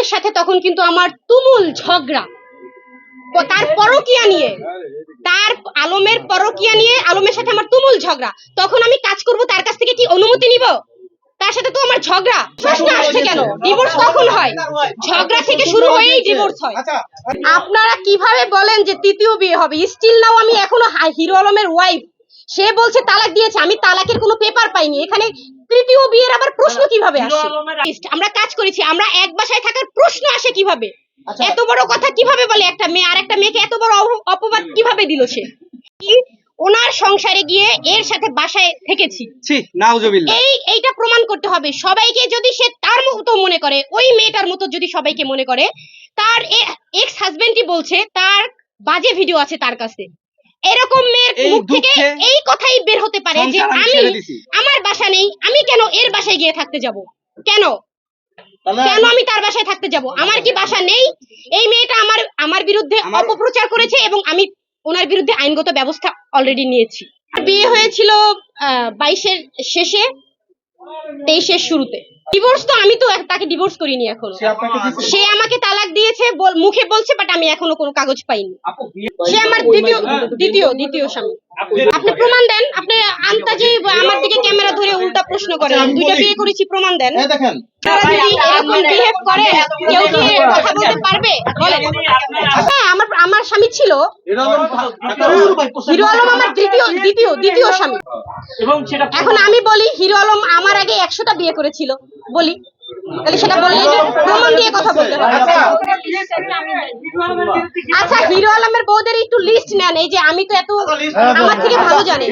আলমের সাথে তখন কিন্তু আমার তুমুল ঝগড়া। তার পরকিয়া নিয়ে তার আলমের পরকিয়া নিয়ে আলমের সাথে আমার তুমুল ঝগড়া। তখন আমি কাজ করব তার কাছ থেকে কি অনুমতি নিব? তার সাথে তো আমার ঝগড়া। প্রশ্ন আসছে কেন? ডিভোর্স কখন হয়? ঝগড়া থেকে শুরু হয়েই ডিভোর্স হয়। আপনারা কীভাবে বলেন যে তৃতীয় বিয়ে হবে? স্টিল নাও আমি এখনও হিরো আলমের ওয়াইফ সে বলছে তালাক দিয়েছে। আমি তালাকের কোনো পেপার পাইনি। এখানে তৃতীয় বিয়ের আবার প্রশ্ন কীভাবে আসে? আমরা কাজ করেছি আমরা এক বাসায় থাকার প্রশ্ন আসে কীভাবে? এত বড় কথা কীভাবে বলে একটা মেয়ে আর একটা মেয়েকে এত বড় অপবাদ কীভাবে দিল সে? ওনার সংসারে গিয়ে এর সাথে বাসায় থেকেছি। এই এইটা প্রমাণ করতে হবে। সবাইকে যদি সে তার মতো মনে করে ওই মেয়েটার মতো যদি সবাইকে মনে করে তার এক্স হাজবেন্ডই বলছে তার বাজে ভিডিও আছে তার কাছে। এরকম মেয়ের মুখ থেকে এই কথাই বের হতে পারে যে আমি। আমার বাসা নেই আমি কেন এর বাসায় গিয়ে থাকতে যাব? কেন? কেন আমি তার বাসায় থাকতে যাব? আমার কি বাসা নেই? এই মেয়েটা আমার আমার বিরুদ্ধে অপপ্রচার করেছে এবং আমি ওনার বিরুদ্ধে আইনগত ব্যবস্থা অলরেডি নিয়েছি। বিয়ে হয়েছিল বাইশের শেষে তেইশের শুরুতে। ডিভোর্স তো আমি তো তাকে ডিভোর্স করিনি এখনও। সে আমাকে তালাক দিয়েছে মুখে বলছে বাট আমি এখনও কোনো কাগজ পাইনি। সে আমার দ্বিতীয় দ্বিতীয় দ্বিতীয় স্বামী। আপনি প্রমাণ দেন। আপনি আন্তাজে আমার দিকে ক্যামেরা ধরে উল্টা প্রশ্ন করেন। আচ্ছা, আমি দুইটা বিয়ে করেছি প্রমাণ দেন। এই দেখেন। তারা যদি এরকম বিহেভ করে কেউ কি কথা বলতে পারবে? বলেন। হ্যাঁ আমার আমার স্বামী ছিল। হিরো আলম আমার দ্বিতীয় দ্বিতীয় দ্বিতীয় স্বামী। এবং সেটা এখন আমি বলি হিরো আলম আমার আগে একশোটা বিয়ে করেছিল। বলি। তাহলে সেটা প্রমাণ দিয়ে কথা বলতে হবে। আচ্ছা। হিরো আলমের বউদের একটু লিস্ট নেন এই যে আমি তো এত আমার থেকে ভালো জানি